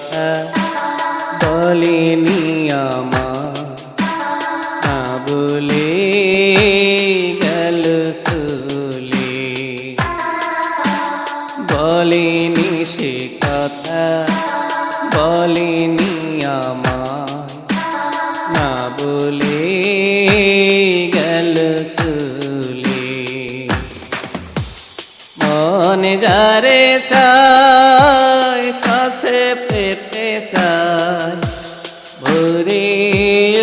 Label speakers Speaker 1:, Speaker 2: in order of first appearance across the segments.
Speaker 1: কথা বলিনি আমার। না বলে গেল সুলে। বলিনি সে কথা বলিনি আমার। না বলে গেল চলে মনে যারে চায় কাছে চায়। ভরে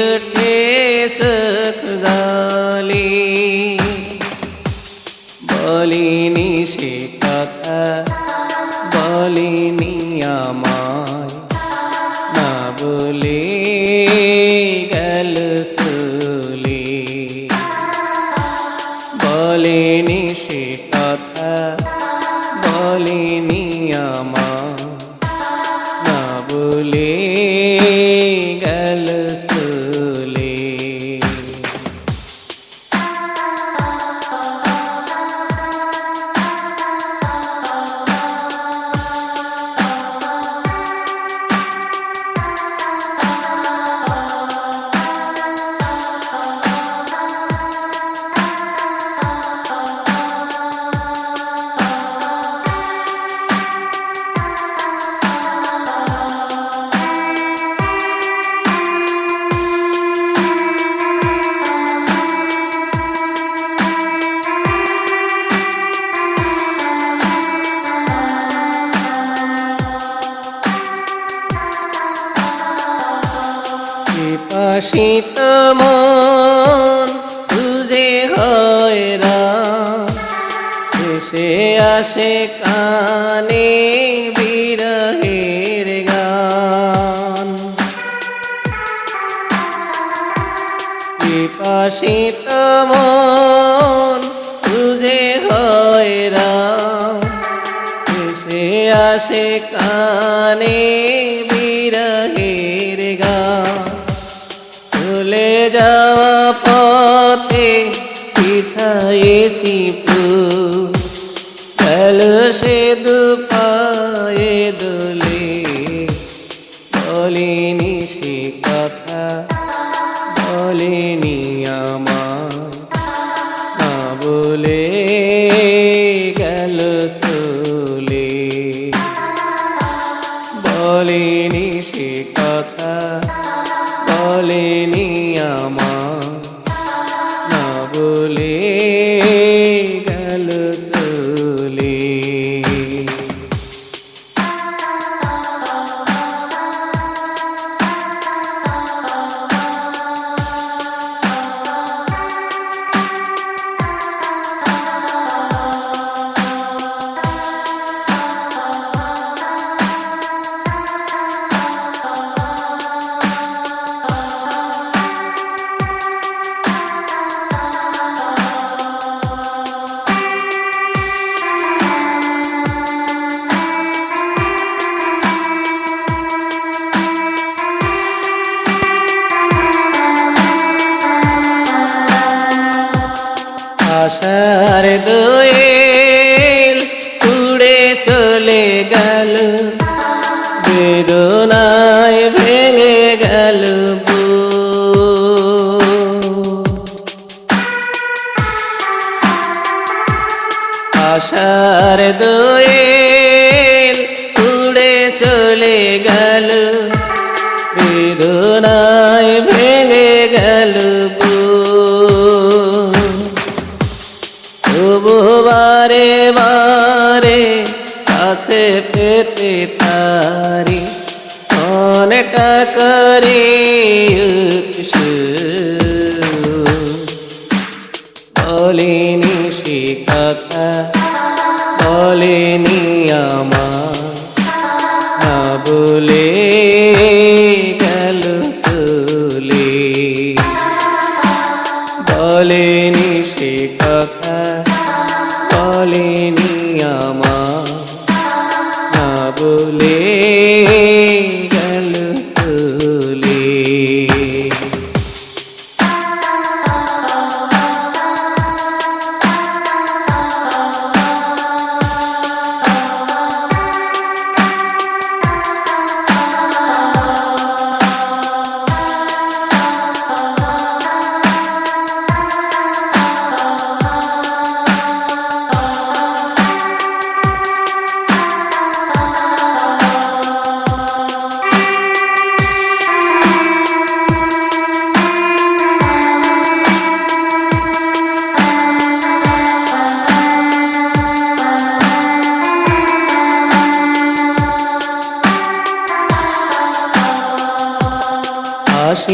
Speaker 1: উঠে সুখ জালি। বলিনি সে কথা বলিনি আমায়। না বলে বিপাসিত মন তুজে হয় রাম এসে আসে কানে বিরহের গান। বিপাসিত মন তুজে হয় রাম এসে আসে কানে চলে যাওয়া পথে পিছাইছি ফুল সে দুপায়ে দুলে, বলিনি সে কথা, বলিনি আমার না বলে বলেনি আশার দোয়েল উড়ে চলে গেল বেদনায় ভেঙে গেল। আশার দোয়েল উড়ে চলে গেল বেদনায় বারে বারে কাছে পেতে তারি অনেকটা করে বলিনি সে বলেনি আমার। না বলে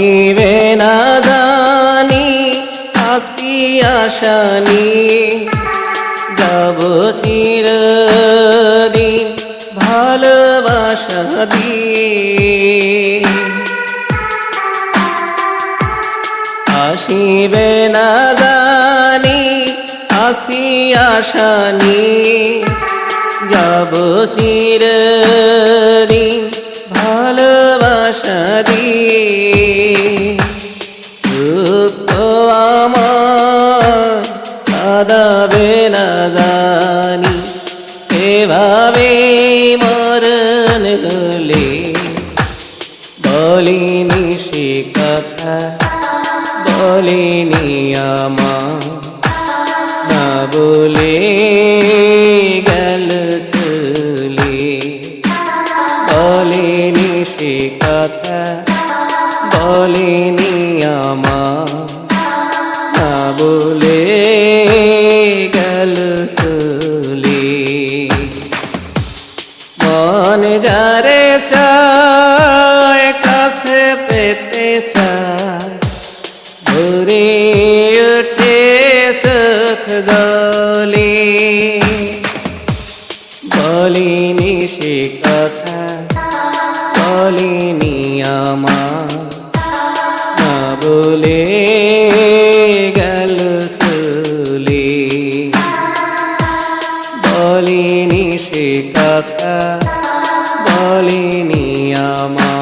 Speaker 1: আসিবে না জানি, আসি আসানি যাব চিরদিন ভালোবাসা দিয়ে। আসিবে না জানি, আসি আসানি যাব চিরদিন ভালোবাসা দিয়ে। কাদাবে না জানি এভাবে মরণ গলে বলিনি সে কথা বলিনি আমার না বলে জলে। বলিনি সে কথা বলিনি আমার। বলে গেল চলে বলিনি সে কথা বলিনি আমার।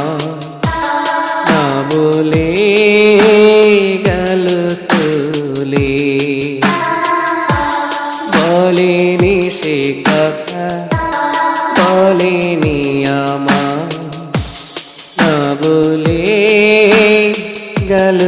Speaker 1: বলিনি সে কথা বলিনি আমার না বলে গেল